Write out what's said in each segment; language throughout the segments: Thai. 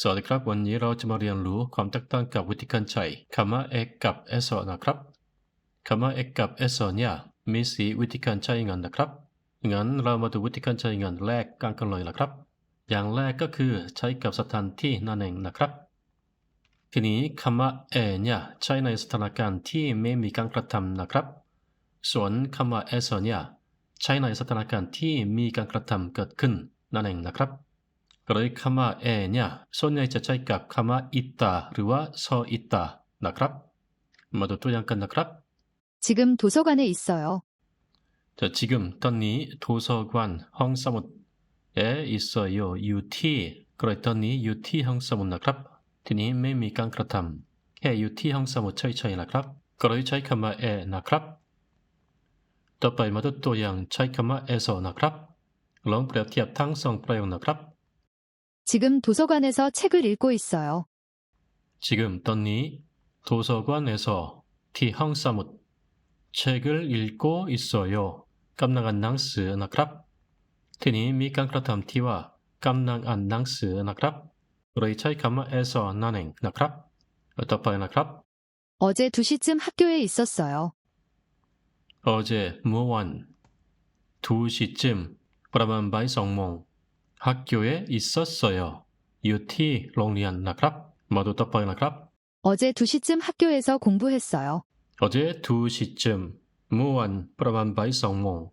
สวัสดีครับ วันนี้เราจะมาเรียนรู้ความแตกต่างกับวิธีการใช้คำว่า x กับ s นะครับคำว่า x กับ s เนี่ยมีสีวิธีการใช้งานนะครับงั้นเรามาดูวิธีการใช้งานแรกกันกันเลยนะครับ อย่างแรกก็คือใช้กับสถานที่นั่นเองนะครับ ทีนี้คำว่า a เนี่ยใช้ในสถานการณ์ที่ไม่มีการกระทำนะครับ ส่วนคำว่า s เนี่ยใช้ในสถานการณ์ที่มีการกระทำเกิดขึ้นนั่นเองนะครับ ก็เลยคำว่าแอเนี่ยส่วนใหญ่จะใช้กับคำว่าอิตาหรือว่าซออิตานะครับ มาดูตัวอย่างกันนะครับ지금도서관에있어요 자, 지금 던니 도서관 홍사문에 있어 요. UT 그랬더니 UT 홍사문 나ครับทีนี้ 매미 깡그라탐 해 UT 홍사문 차이차이 나ครับ 그러이 차이카마 에 나ครับ ต่อไปมาดูตัวอย่างใช้คำว่า as นะครับ ลองเปรียบเทียบทั้งสองประโยคนะครับ 지금 도서관에서 책을 읽고 있어요. 지금 떤니 도서관에서 티헝사뭇 책을 읽고 있어요. 깜낭한 낭스 나크랍. 티니 미깡크라탐 티와 깜낭한 낭스 나크랍. 그레이 차이카마에서 나넹 나크랍. 어떠파이 나크랍. 어제 2시쯤 학교에 있었어요. 어제 무원 2시쯤 브라만바이 성몽 학교에 있었어요. 유티 롱리안 나크랍 마도 떡방 나크랍 어제 2시쯤 학교에서 공부했어요. 어제 2시쯤 무한 브라만바이 성몽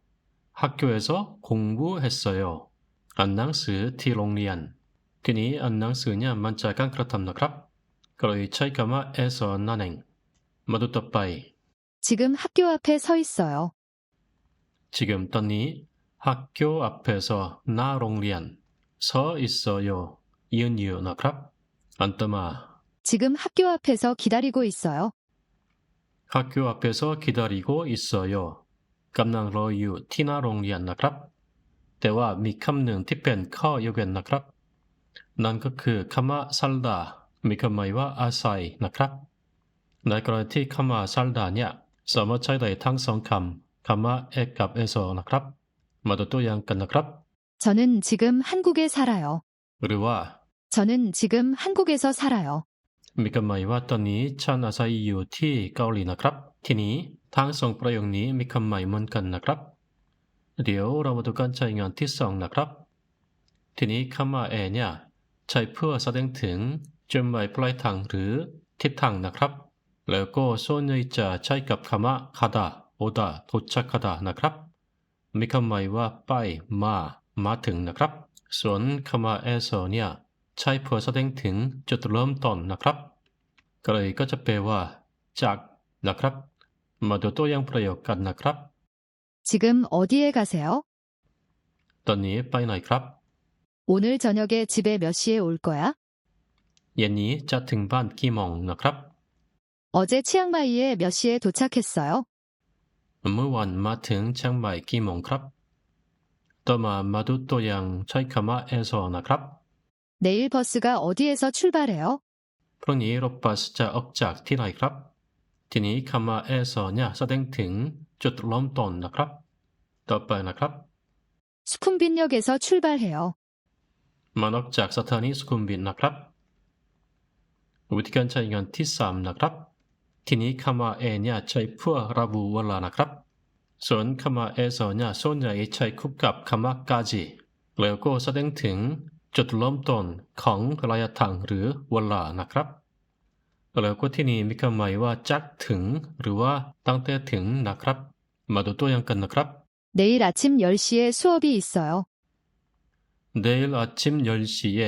학교에서 공부했어요. 안낭스 티 롱리안 그니 안낭스냐 만짜간 그렇담 나크랍 그러이 차이까마에서 난행 마도 떡바이 지금 학교 앞에 서 있어요. 지금 떴니 학교 앞에서 나 롱리안 서 있어요. 이은 이유 นะครับ อันต่อมา 지금 학교 앞에서 기다리고 있어요. 학교 앞에서 기다리고 있어요. กำลังรออยู่ที่หน้าโรงเรียนนะครับ แต่ว่ามีคำหนึ่งที่เป็นข้อยกเว้นนะครับ นั่นก็คือคำว่า 살다 มีความหมายว่าอาศัยนะครับ ในกรณีที่คำว่า 살다 เนี่ยสามารถใช้ได้ทั้งสองคำคำว่า 에 กับ 에서 นะครับ มาดูตัวอย่างกันนะครับ 저는 지금 한국에 살아요. หรือว่า 저는 지금 한국에서 살아요. มีความหมายว่าตอนนี้ฉันอาศัยอยู่ที่เกาหลีนะครับ ทีนี้ทั้งสองประโยคนี้มีความหมายเหมือนกันนะครับ เดี๋ยวเรามาดูการใช้งานที่สองนะครับ ทีนี้คำว่าแอเนี่ยใช้เพื่อแสดงถึงจุดหมายปลายทางหรือทิศทางนะครับ แล้วก็ส่วนใหญ่จะใช้กับคำว่าคาดาโอดาโทชักคาดานะครับ มีคำหมายว่าไปมา มาถึงนะครับ ส่วนคำว่าแอโซเนี่ยใช้เพื่อแสดงถึงจุดเริ่มต้นนะครับ ก็เลยก็จะแปลว่า จากนะครับ มาดูตัวอย่างประโยคกันนะครับ 지금 어디에 가세요? ตอนนี้ไปไหนครับ 오늘 저녁에 집에 몇 시에 올 거야? เย็นนี้จะถึงบ้านกี่โมงนะครับ 어제 치앙마이에 몇 시에 도착했어요? เมื่อวันมาถึงเชียงใหม่กี่โมงครับ ต่อมามาดูตัวอย่างใช้คำว่า 에서 นะครับ 내일 버스가 어디에서 출발해요? พรุ่งนี้รถบัสจะออกจากที่ไหนครับ ทีนี้คำว่า 에서 เนี่ยแสดงถึงจุดเริ่มต้นนะครับ ต่อไปนะครับ 수쿰빈역에서 출발해요. มันออกจากสถานีสุขุมวิทนะครับ วิธีการใช้งานที่ 3 นะครับ ทีนี้คำว่า a เนี่ยใช้เพื่อระบุเวลานะครับ ส่วนคำว่า s เนี่ยส่วนใหญ่ใช้คู่กับคำว่ากาจิแล้วก็แสดงถึงจุดเริ่มต้นของระยะทางหรือเวลานะครับ แล้วก็ที่นี้มีคำหมายว่าจากถึง หรือว่าตั้งแต่ถึงนะครับ มาดูตัวอย่างกันนะครับ 내일 아침 10시에 수업이 있어요. 내일 아침 10시에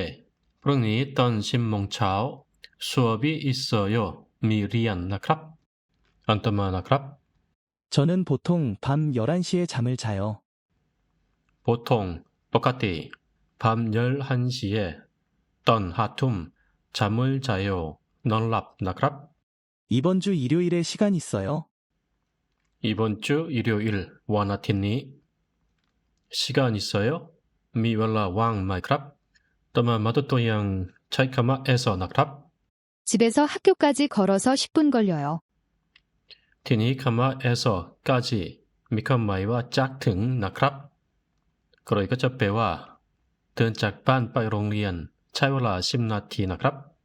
พรุ่งนี้ตอน10โมงเช้า 수업이 있어요. มีเรียนนะครับ อัน 저는 보통 밤 11시에 잠을 자요. 보통 똑같이 밤 11시에 떤 하툼 잠을 자요. 넌랍 나크랍? 이번 주 일요일에 시간 있어요? 이번 주 일요일 와나티니 시간 있어요? 미월라 왕 마이크랍? 떠마 마도토양 차이카마에서 나크랍? 집에서 학교까지 걸어서 10분 걸려요. 티니카마에서까지 미칸마이와 짝퉁 나크랍. 그러니까 저 배와 든짝반 빠이롱리엔 차요라 심나티 나크랍.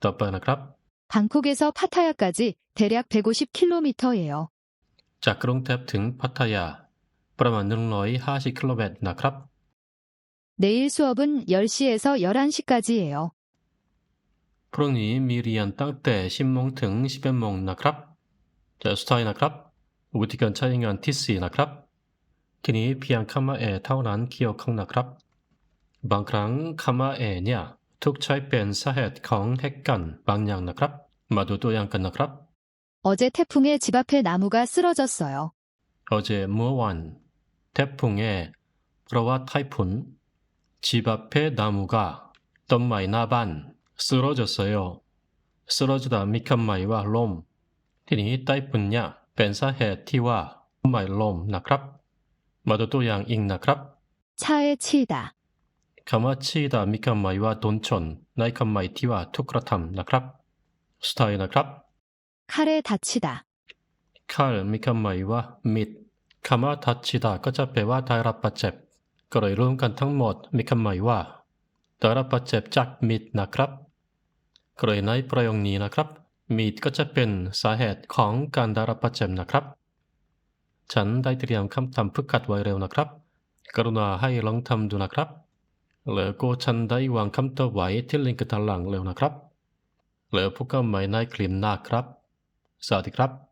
더빠 나크랍. 방콕에서 파타야까지 대략 150km예요. 자크롱탭 등 파타야. 브라만 능러이 하시 킬로벳 나크랍. 내일 수업은 10시에서 11시까지예요. 프롱니 미리안 땅때 10몽 등 시변몽 나크랍. 자, 스타이나 크랍, 우티간 차잉한 티스이나 크랍, 기니 비앙 카마에 타운한 기어 콩나 크랍, 방크랑 카마에냐, 툭차이 뺀 사헷 콩 핵간 방량나 크랍, 마두도 양간나 크랍. 어제 태풍에 집 앞에 나무가 쓰러졌어요. 어제 무완 태풍에 불어와 타이푼 집 앞에 나무가 덤마이 나반 쓰러졌어요. 쓰러지다 미칸마이와 롬 ที่นี้ไต้ปุญญาเป็นสาเหตุที่ว่าไม่ลมนะครับ มาดูตัวอย่างอิงนะครับชาเอชีดาคำว่าชีดามีคำหมายว่าโดนชน ในคำหมายที่ว่าทุกกระทำนะครับสไตล์นะครับคาเรทัชิดาคาเรมีคำหมายว่ามิดคำว่าทัชิดาก็จะแปลว่าได้รับบาดเจ็บ ก็เลยรวมกันทั้งหมดมีคำหมายว่าได้รับบาดเจ็บจากมิดนะครับก็เลยในประโยคนี้นะครับ มีดก็จะเป็นสาเหตุของการได้รับบาดเจ็บนะครับ ฉันได้เตรียมคำทำฝึกหัดไว้เร็วนะครับ กรุณาให้ลองทำดูนะครับแล้วก็ฉันได้วางคำตอบไว้ที่ลิงก์ด้านหลังเร็วนะครับแล้วพบกันใหม่ในคลิปหน้าครับ สวัสดีครับ